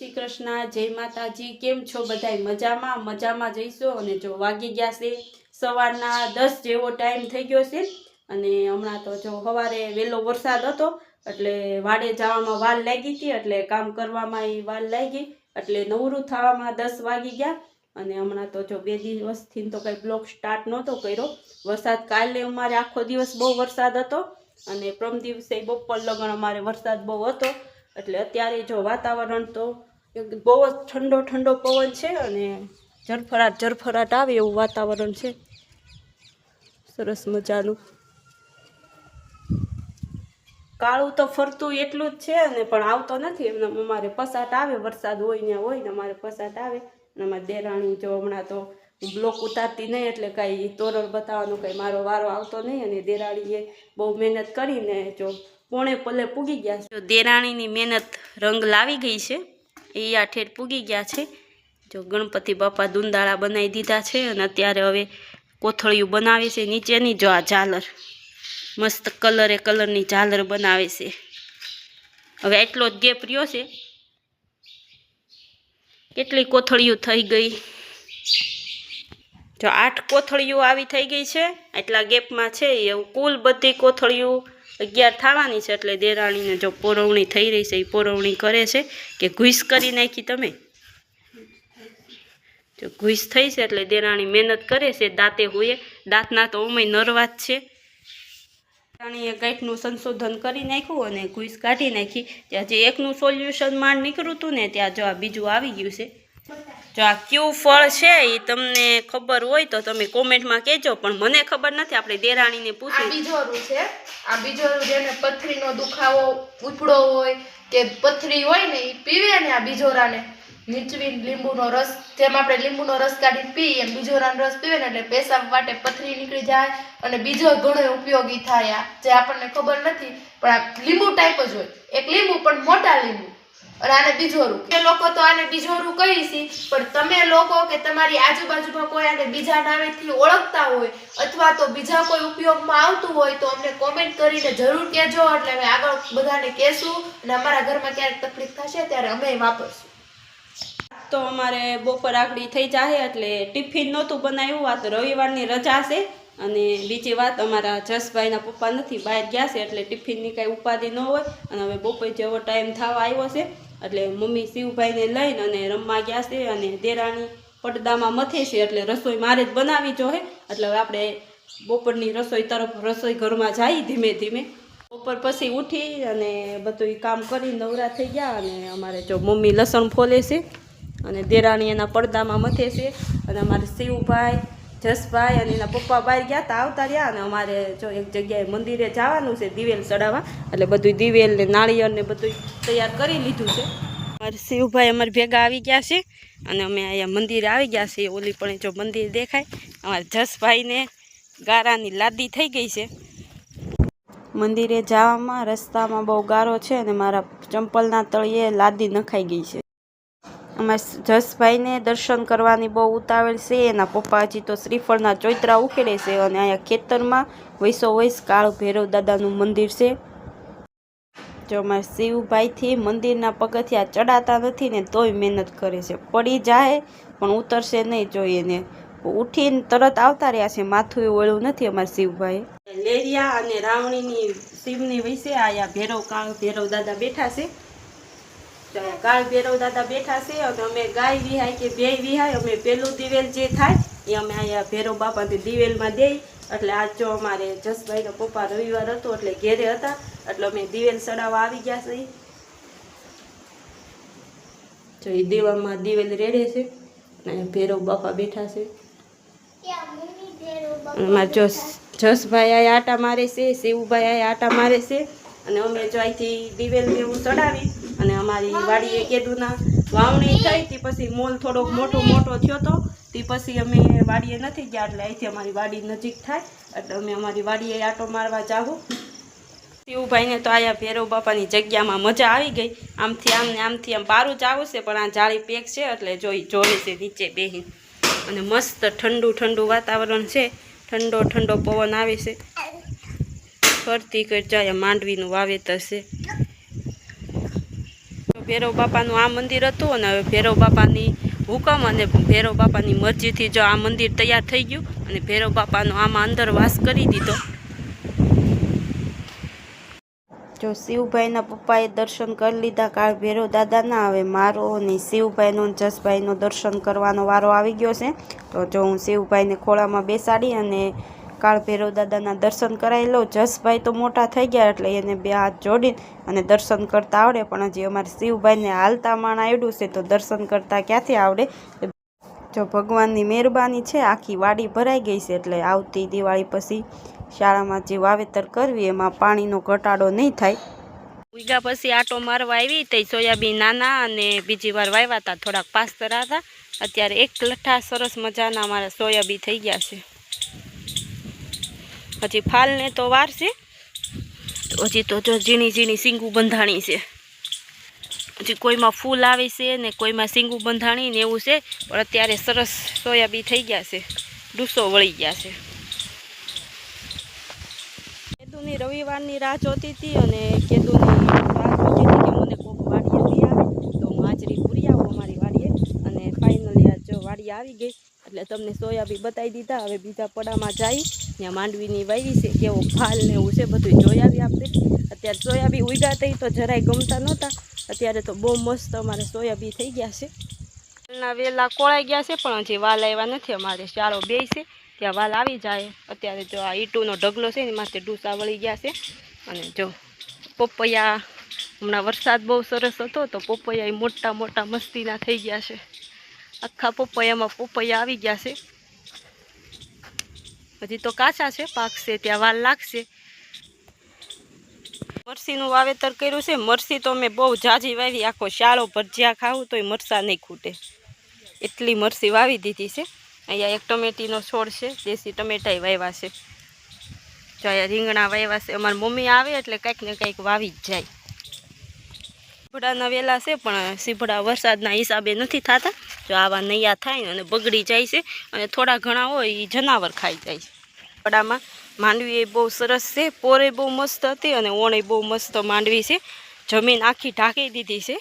શ્રી કૃષ્ણ જય માતાજી, કેમ છો બધાય? મજામાં? મજામાં જઈશો? અને જો વાગી ગયા છે સવારના દસ જેવો ટાઈમ થઈ ગયો છે. અને હમણાં તો જો સવારે વહેલો વરસાદ હતો, એટલે વાડે જવામાં વાલ લાગી હતી, એટલે કામ કરવામાં એ વાલ લાગી. એટલે નવરું થવામાં દસ વાગી ગયા. અને હમણાં તો જો બે દિવસથી તો કંઈ બ્લોક સ્ટાર્ટ નહોતો કર્યો. વરસાદ કાલે અમારે આખો દિવસ બહુ વરસાદ હતો. અને પ્રમ દિવસે બપોર લગ્ન અમારે વરસાદ બહુ હતો. એટલે અત્યારે જો વાતાવરણ તો બહુ જ ઠંડો ઠંડો પવન છે અને જરફરાટ જરફરાટ આવે એવું વાતાવરણ છે. સરસ મજાનું. કાળું તો ફરતું એટલું જ છે અને પણ આવતો નથી. એમને અમારે પસાટ આવે, વરસાદ હોય ને હોય ને અમારે પસાટ આવે. અને અમારે દેરાણી જો હમણાં તો બ્લોક ઉતારતી નહીં એટલે કાંઈ તોરણ બતાવવાનો કંઈ મારો વારો આવતો નહીં અને દેરાણીએ બહુ મહેનત કરીને જો પોણે પલે પૂગી ગયા. છે દેરાણીની મહેનત રંગ લાવી ગઈ છે. એ આ પૂગી ગયા છે. જો ગણપતિ બાપા દુંદાળા બનાવી દીધા છે અને અત્યારે હવે કોથળિયું બનાવે છે નીચેની જો આ ઝાલર. મસ્ત કલરે કલરની ઝાલર બનાવે છે. હવે એટલો જ ગેપ રહ્યો છે. કેટલી કોથળીઓ થઈ ગઈ. જો આઠ કોથળીઓ આવી થઈ ગઈ છે. એટલા ગેપમાં છે એવું કુલ બધી કોથળીઓ અગિયાર થવાની છે એટલે દેરાણીને જો પોરવણી થઈ રહી છે, એ પોરવણી કરે છે કે ઘૂસ કરી નાખી તમે? જો ઘૂસ થઈ છે એટલે દેરાણી મહેનત કરે છે, દાંતે હોય દાંતના તો ઉમય નરવા જ છે. દેરાણીએ ગાંઠનું સંશોધન કરી નાખ્યું અને ઘૂસ કાઢી નાખી. ત્યાં જે એકનું સોલ્યુશન માંડ નીકળ્યું હતું ને, ત્યાં જો આ બીજું આવી ગયું છે. જો આ કયું ફળ છે એ તમને ખબર હોય તો તમે કોમેન્ટમાં કહેજો પણ મને ખબર નથી. આપણે દેરાણીને પૂછ્યું. બીજોરું છે. આ બીજોરું જેને પથરીનો દુખાવો ઉપડો હોય કે પથરી હોય ને એ પીવે ને આ બીજોરાને. નીચવી લીંબુનો રસ જેમ આપણે લીંબુનો રસ કાઢીને પીએ એમ બીજોરાનો રસ પીવે ને એટલે પેશાબ માટે પથરી નીકળી જાય અને બીજો ઘણો ઉપયોગી થાય આ જે આપણને ખબર નથી પણ આ લીંબુ ટાઈપ જ હોય. એક લીંબુ પણ મોટા લીંબુ. અને આને બીજોરું. એ લોકો તો આને બીજોરું કહી છે, પણ તમે લોકો કે તમારી આજુબાજુમાં કોઈ આને બીજા નામેથી ઓળખતા હોય, અથવા તો બીજા કોઈ ઉપયોગમાં આવતું હોય, તો અમને કોમેન્ટ કરીને જરૂર કહેજો. એટલે અમે આગળ બધાને કહેશું અને અમારા ઘરમાં ક્યારેક તકલીફ થશે ત્યારે અમે વાપરશું. તો અમારે બપોર આકડી થઈ જાય એટલે ટિફિન નહોતું બનાવ્યું. આ તો રવિવારની રજા છે અને બીજી વાત, અમારા જસભાઈના પપ્પા નથી બહાર ગયા છે એટલે ટિફિનની કાંઈ ઉપાધિ ન હોય. અને હવે બપોર જેવો ટાઈમ થવા આવ્યો છે. એટલે મમ્મી શિવભાઈને લઈને અને રમવા ગયા છે અને દેરાણી પડદામાં મથે છે એટલે રસોઈ મારે જ બનાવી જોઈએ એટલે આપણે બપોરની રસોઈ તરફ રસોઈ ઘરમાં જઈ ધીમે ધીમે. બપોર પછી ઉઠી અને બધું કામ કરી નવરા થઈ ગયા અને અમારે જો મમ્મી લસણ ફોલે છે અને દેરાણી એના પડદામાં મથે છે અને અમારે શિવભાઈ જસભાઈ અને એના પપ્પા બહાર ગયા તા, આવતા રહ્યા અને અમારે જો એક જગ્યાએ મંદિરે જવાનું છે દિવેલ ચડાવવા. એટલે બધું દિવેલ ને નાળિયેર ને બધું તૈયાર કરી લીધું છે. અમારે શિવભાઈ અમારે ભેગા આવી ગયા છે અને અમે અહીંયા મંદિરે આવી ગયા છીએ. ઓલી પણ જો મંદિર દેખાય, અમારે જસભાઈને ગારાની લાદી થઈ ગઈ છે. મંદિરે જવામાં રસ્તામાં બહુ ગારો છે અને મારા ચંપલના તળિયે લાદી નખાઈ ગઈ છે. અમારા જસભાઈને દર્શન કરવાની બહુ ઉતાવળ છે. એના પપ્પા હજી તો શ્રીફળના ચોતરા ઉખેડે છે અને અહીંયા ખેતરમાં વૈસો વૈસ કાળ ભૈરવ દાદાનું મંદિર છે. જો અમારા શિવભાઈથી મંદિરના પગથિયા ચડાતા નથી ને તોય મહેનત કરે છે. પડી જાય, પણ ઉતરશે નહીં જોઈએ ને ઉઠીને તરત આવતા રહ્યા છે. માથું વળ્યું નથી અમારા શિવભાઈ લેરિયા અને રાવણીની શિવની વિશે આયા ભેરવ કાળ ભેરવ દાદા બેઠા છે. તો કાળ ભેરવ દાદા બેઠા છે અને અમે ગાય વિહાય કે બે વિહાય, અમે પેલું દિવેલ જે થાય, એ અમે અહીંયા ભેરવ બાપાથી દિવેલમાં દઈ. એટલે આજ જો અમારે જસભાઈનો પપ્પા રવિવાર હતો, એટલે ઘેરે હતા, એટલે અમે દિવેલ ચડાવવા આવી ગયા છે જો એ દેવામાં દિવેલ રેડે છે અને ભેરો બાપા બેઠા છે. એમાં જો જસભાઈ આ આટા મારે છે, શિવભાઈ આ આટા મારે છે, અને અમે જો અહીંથી દિવેલ જેવું ચડાવી અમારી વાડીએ કેદુના વાવણી થઈ, તે પછી મોલ થોડોક મોટો મોટો થયો તો, તે પછી અમે વાડીએ નથી ગયા, એટલે અહીંથી અમારી વાડી નજીક થાય, એટલે અમે અમારી વાડીએ આટો મારવા જાવું. શિવભાઈને તો આયા ભેરવ બાપાની જગ્યામાં મજા આવી ગઈ. આમથી આમ ને આમથી આમ પારું જ આવશે પણ આ જાળી પેક છે, એટલે જોઈ, જોવે છે નીચે બેહી અને મસ્ત ઠંડુ ઠંડુ વાતાવરણ છે. ઠંડો ઠંડો પવન આવે છે. ફરતી કરી, જાય, માંડવીનું વાવેતર છે. ભૈરવ બાપાનું આ મંદિર હતું અને હવે ભૈરવ બાપાની હુકમ અને ભૈરવ બાપાની મરજીથી જો આ મંદિર તૈયાર થઈ ગયું અને ભૈરવ બાપાનો આમાં અંદર વાસ કરી દીધો. જો શિવભાઈના પપ્પાએ દર્શન કરી લીધા કાળ ભૈરવ દાદાના હવે મારો અને શિવભાઈનો જસભાઈનો દર્શન કરવાનો વારો આવી ગયો છે. તો જો હું શિવભાઈને ખોળામાં બેસાડી અને કાળ ભૈરવ દાદાના દર્શન કરાવી લઉં જસભાઈ તો મોટા થઈ ગયા એટલે એને બે હાથ જોડી અને દર્શન કરતા આવડે. પણ હજી અમારે શિવભાઈને હાલતા માણ આવડ્યું છે તો દર્શન કરતા ક્યાંથી આવડે? જો ભગવાનની મહેરબાની છે, આખી વાડી ભરાઈ ગઈ છે એટલે આવતી દિવાળી પછી શાળામાં જે વાવેતર કરવી એમાં પાણીનો ઘટાડો નહીં થાય. ઉગા પછી આટો મારવા આવી તે સોયાબીન નાના અને બીજી વાર વાવ્યા હતા થોડાક પાસ્તરા હતા. અત્યારે એક લઠ્ઠા સરસ મજાના અમારા સોયાબીન થઈ ગયા છે. હજી ફાલને તો વાર છે. હજી તો જો ઝીણી ઝીણી સિંગું બંધાણી છે. હજી કોઈમાં ફૂલ આવે છે ને કોઈમાં સીંગું બંધાણી ને એવું છે, પણ અત્યારે સરસ સોયાબીન થઈ ગયા છે. ડૂસો વળી ગયા છે. કેદુની રવિવારની રાહ જોતી હતી અને કેદુની રાહ જોતી હતી કે મને કોક વાડીએ લઈ આવે, તો હું હાજરી પૂરી આવું અમારી વાડીએ. અને ફાઇનલી આ જો વાડી આવી ગઈ એટલે તમને સોયાબીન બતાવી દીધા. હવે બીજા પડામાં જાય. ત્યાં માંડવીની વાવી છે, કેવો ફાલ ને એવું છે બધું જોઈ આવી આપણે. અત્યારે સોયાબીન ઉગ્યા થઈ તો જરાય ગમતા નહોતા. અત્યારે તો બહુ મસ્ત અમારે સોયાબીન થઈ ગયા છે. ના વેલા કોળાઈ ગયા છે, પણ હજી વાલ આવ્યા નથી. અમારે ચારો બે છે, ત્યાં વાલ આવી જાય. અત્યારે જો આ ઈંટુનો ઢગલો છે ને માથે ડૂસા વળી ગયા છે. અને જો પપૈયા, હમણાં વરસાદ બહુ સરસ હતો, તો પોપૈયા મોટા મોટા મસ્તીના થઈ ગયા છે. આખા પોપૈયામાં પોપૈયા આવી ગયા છે. હજી તો કાચા છે પાકશે ત્યાં વાલ લાગશે. મરસીનું વાવેતર કર્યું છે. મરસી તો મેં બહુ જાજી વાવી, આખો શાળો ભજીયા ખાવું તોય મરસા નહીં ખૂટે. એટલી મરસી વાવી દીધી છે. અહીંયા એક ટમેટીનો છોડ છે, દેશી ટમેટાય વાવ્યા છે. જો અહીંયા રીંગણા વાવ્યા છે. અમારી મમ્મી આવે એટલે કંઈક ને કંઈક વાવી જ જાય. સીભડાના વેલા છે, પણ સીભડા વરસાદના હિસાબે નથી થતા. જો આવા નૈયા થાય ને અને બગડી જાય છે અને થોડા ઘણા હોય એ જનાવર ખાઈ જાય છે. વડામાં માંડવી એ બહુ સરસ છે, પોરે બહુ મસ્ત હતી અને ઓણે બહુ મસ્ત માંડવી છે. જમીન આખી ઢાંકી દીધી છે.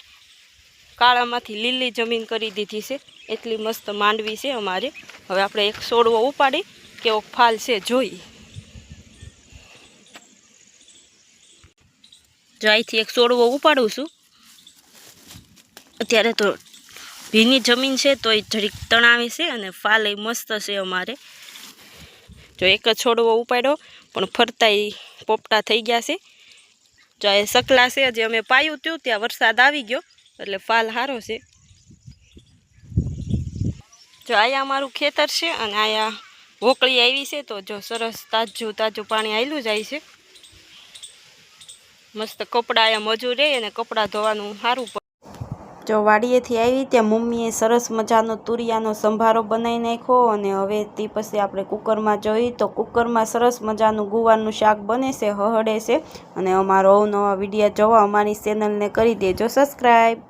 કાળામાંથી લીલી જમીન કરી દીધી છે. એટલી મસ્ત માંડવી છે અમારે. હવે આપણે એક છોડવો ઉપાડી કેવો ફાલ છે જોઈ. જો અહીંથી એક છોડવો ઉપાડું છું. અત્યારે તો ભીની જમીન છે તો એ જરીક તણાવી છે અને ફાલ એ મસ્ત છે અમારે. જો એક જ છોડવો ઉપાડ્યો, પણ ફરતા એ પોપટા થઈ ગયા છે. જો એ સકલા છે જે અમે પાયું હતું ત્યાં વરસાદ આવી ગયો, એટલે ફાલ સારો છે. જો અહીંયા અમારું ખેતર છે અને અહીંયા વોકળી આવી છે, તો જો સરસ તાજું તાજું પાણી આવેલું જાય છે. મસ્ત કપડાં અહીંયા મજૂર રહે અને કપડાં ધોવાનું સારું જો વાડીએથી આવી ત્યાં મમ્મીએ સરસ મજાનો તુરિયાનો સંભારો બનાવી નાખ્યો અને હવે તે પછી આપણે કુકરમાં જોઈ તો કુકરમાં સરસ મજાનું ગુવારનું શાક બને છે હહડે છે અને અમારો અવનવા વિડીયા જોવા અમારી ચેનલને કરી દેજો સબસ્ક્રાઈબ